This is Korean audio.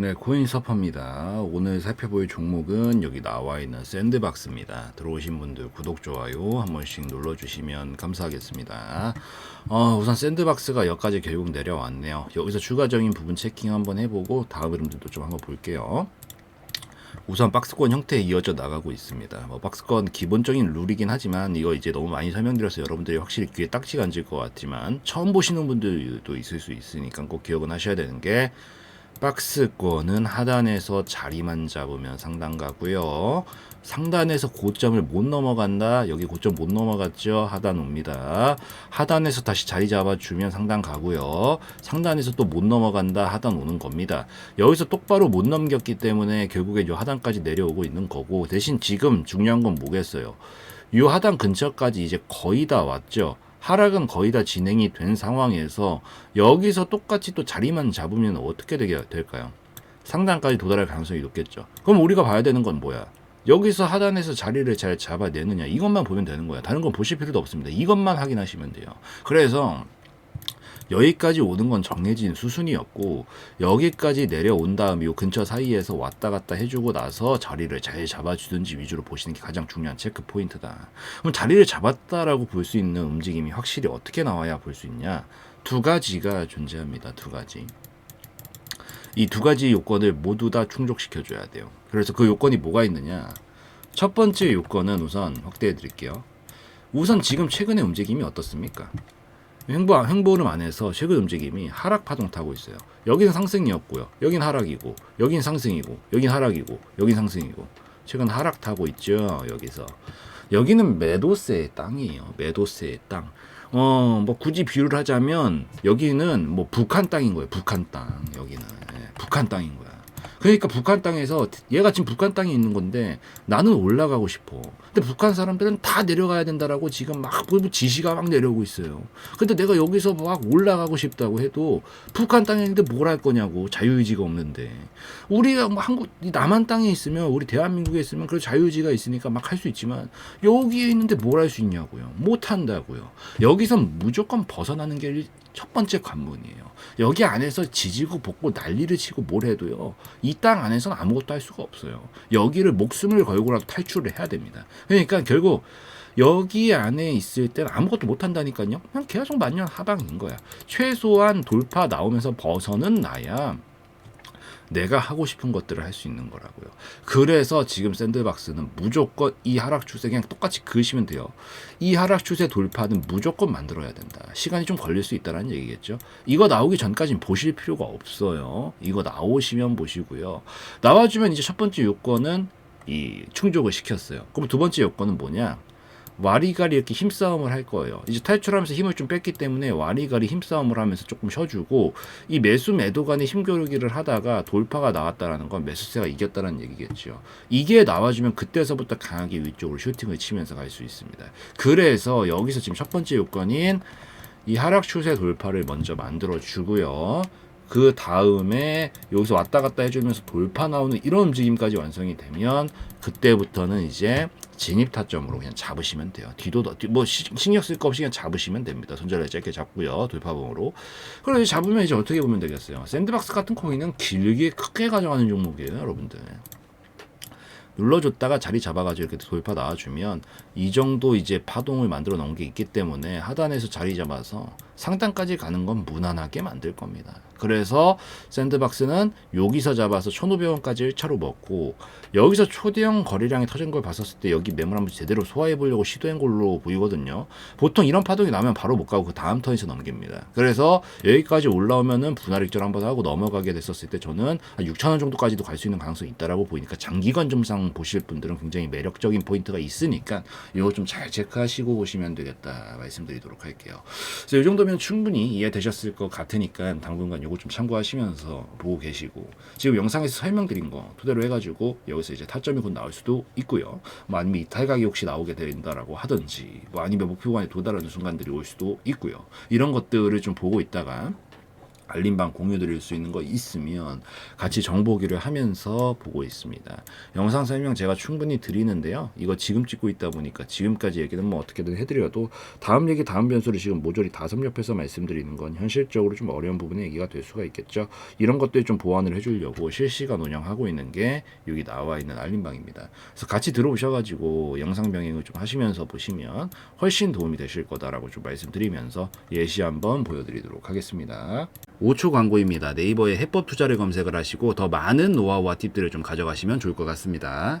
네, 코인 서퍼입니다. 오늘 살펴볼 종목은 여기 나와 있는 샌드박스입니다. 들어오신 분들 구독, 좋아요 한 번씩 눌러주시면 감사하겠습니다. 어, 우선 샌드박스가 여기까지 결국 내려왔네요. 여기서 추가적인 부분 체킹 한번 해보고 다음 흐름들도 좀 한번 볼게요. 우선 박스권 형태에 이어져 나가고 있습니다. 뭐 박스권 기본적인 룰이긴 하지만 이거 이제 너무 많이 설명드려서 여러분들이 확실히 귀에 딱지가 앉을 것 같지만 처음 보시는 분들도 있을 수 있으니까 꼭 기억은 하셔야 되는 게 박스권은 하단에서 자리만 잡으면 상단 가고요. 상단에서 고점을 못 넘어간다. 여기 고점 못 넘어갔죠. 하단 옵니다. 하단에서 다시 자리 잡아주면 상단 가고요. 상단에서 또 못 넘어간다. 하단 오는 겁니다. 여기서 똑바로 못 넘겼기 때문에 결국에 요 하단까지 내려오고 있는 거고 대신 지금 중요한 건 뭐겠어요. 요 하단 근처까지 이제 거의 다 왔죠. 하락은 거의 다 진행이 된 상황에서 여기서 똑같이 또 자리만 잡으면 어떻게 되게 될까요? 상단까지 도달할 가능성이 높겠죠. 그럼 우리가 봐야 되는 건 뭐야? 여기서 하단에서 자리를 잘 잡아내느냐 이것만 보면 되는 거야. 다른 건 보실 필요도 없습니다. 이것만 확인하시면 돼요. 그래서 여기까지 오는 건 정해진 수순이었고 여기까지 내려온 다음 이 근처 사이에서 왔다 갔다 해주고 나서 자리를 잘 잡아주든지 위주로 보시는 게 가장 중요한 체크 포인트다. 그럼 자리를 잡았다라고 볼 수 있는 움직임이 확실히 어떻게 나와야 볼 수 있냐? 두 가지가 존재합니다. 두 가지. 이 두 가지 요건을 모두 다 충족시켜 줘야 돼요. 그래서 그 요건이 뭐가 있느냐? 첫 번째 요건은 우선 확대해 드릴게요. 우선 지금 최근의 움직임이 어떻습니까? 횡보, 횡보름 안에서 최근 움직임이 하락 파동 타고 있어요. 여기는 상승이었고요. 여긴 하락이고, 여긴 상승이고, 여긴 하락이고, 여긴 상승이고. 최근 하락 타고 있죠. 여기서. 여기는 매도세의 땅이에요. 매도세의 땅. 어, 뭐 굳이 비유를 하자면 여기는 뭐 북한 땅인 거예요. 북한 땅. 여기는. 예, 북한 땅인 거야. 그러니까 북한 땅에서 얘가 지금 북한 땅에 있는 건데 나는 올라가고 싶어. 근데 북한 사람들은 다 내려가야 된다라고 지금 막 지시가 막 내려오고 있어요. 근데 내가 여기서 막 올라가고 싶다고 해도 북한 땅에 있는데 뭘 할 거냐고 자유의지가 없는데 우리가 뭐 한국 이 남한 땅에 있으면 우리 대한민국에 있으면 그 자유의지가 있으니까 막 할 수 있지만 여기에 있는데 뭘 할 수 있냐고요. 못 한다고요. 여기선 무조건 벗어나는 게 첫 번째 관문이에요. 여기 안에서 지지고 볶고 난리를 치고 뭘 해도요. 이 땅 안에서는 아무것도 할 수가 없어요. 여기를 목숨을 걸고라도 탈출을 해야 됩니다. 그러니까 결국 여기 안에 있을 때는 아무것도 못 한다니까요. 그냥 계속 만년 하방인 거야. 최소한 돌파 나오면서 벗어는 나야 내가 하고 싶은 것들을 할 수 있는 거라고요. 그래서 지금 샌드박스는 무조건 이 하락 추세 그냥 똑같이 그으시면 돼요. 이 하락 추세 돌파는 무조건 만들어야 된다. 시간이 좀 걸릴 수 있다라는 얘기겠죠. 이거 나오기 전까지는 보실 필요가 없어요. 이거 나오시면 보시고요. 나와주면 이제 첫 번째 요건은 이 충족을 시켰어요. 그럼 두 번째 요건은 뭐냐? 와리가리 이렇게 힘싸움을 할 거예요. 이제 탈출하면서 힘을 좀 뺐기 때문에 와리가리 힘싸움을 하면서 조금 쉬어주고 이 매수 매도 간의 힘겨루기를 하다가 돌파가 나왔다라는 건 매수세가 이겼다는 얘기겠죠. 이게 나와주면 그때서부터 강하게 위쪽으로 슈팅을 치면서 갈 수 있습니다. 그래서 여기서 지금 첫 번째 요건인 이 하락 추세 돌파를 먼저 만들어 주고요. 그 다음에 여기서 왔다 갔다 해주면서 돌파 나오는 이런 움직임까지 완성이 되면 그때부터는 이제 진입 타점으로 그냥 잡으시면 돼요. 뒤도 더- 뭐 시- 신경 쓸 거 없이 그냥 잡으시면 됩니다. 손절을 짧게 잡고요. 돌파봉으로. 그리고 이제 잡으면 이제 어떻게 보면 되겠어요. 샌드박스 같은 코인은 길게 크게 가져가는 종목이에요, 여러분들. 눌러줬다가 자리 잡아가지고 이렇게 돌파 나와주면 이 정도 이제 파동을 만들어 놓은 게 있기 때문에 하단에서 자리 잡아서 상단까지 가는 건 무난하게 만들 겁니다. 그래서 샌드박스는 여기서 잡아서 1,500원까지 1차로 먹고 여기서 초대형 거래량이 터진 걸 봤었을 때 여기 매물 한번 제대로 소화해 보려고 시도한 걸로 보이거든요. 보통 이런 파동이 나면 바로 못 가고 그 다음 턴에서 넘깁니다. 그래서 여기까지 올라오면은 분할 익절 한번 하고 넘어가게 됐었을 때 저는 한 6,000원 정도까지도 갈 수 있는 가능성이 있다라고 보이니까 장기 관점상 보실 분들은 굉장히 매력적인 포인트가 있으니까 이거 좀 잘 체크하시고 보시면 되겠다 말씀드리도록 할게요. 그래서 이 정도면 충분히 이해되셨을 것 같으니까 당분간 요거 좀 참고하시면서 보고 계시고 지금 영상에서 설명드린 거 토대로 해가지고 여기서 이제 타점이 곧 나올 수도 있고요. 뭐 아니면 이탈각이 혹시 나오게 된다라고 하든지 뭐 아니면 목표관에 도달하는 순간들이 올 수도 있고요. 이런 것들을 좀 보고 있다가 알림방 공유 드릴 수 있는 거 있으면 같이 정보기를 하면서 보고 있습니다. 영상 설명 제가 충분히 드리는데요. 이거 지금 찍고 있다 보니까 지금까지 얘기는 뭐 어떻게든 해드려도 다음 얘기 다음 변수를 지금 모조리 다 섭렵해서 말씀드리는 건 현실적으로 좀 어려운 부분의 얘기가 될 수가 있겠죠. 이런 것들 좀 보완을 해주려고 실시간 운영하고 있는 게 여기 나와 있는 알림방입니다. 그래서 같이 들어오셔가지고 영상 병행을 좀 하시면서 보시면 훨씬 도움이 되실 거다라고 좀 말씀드리면서 예시 한번 보여드리도록 하겠습니다. 5초 광고입니다. 네이버에 해법 투자를 검색을 하시고 더 많은 노하우와 팁들을 좀 가져가시면 좋을 것 같습니다.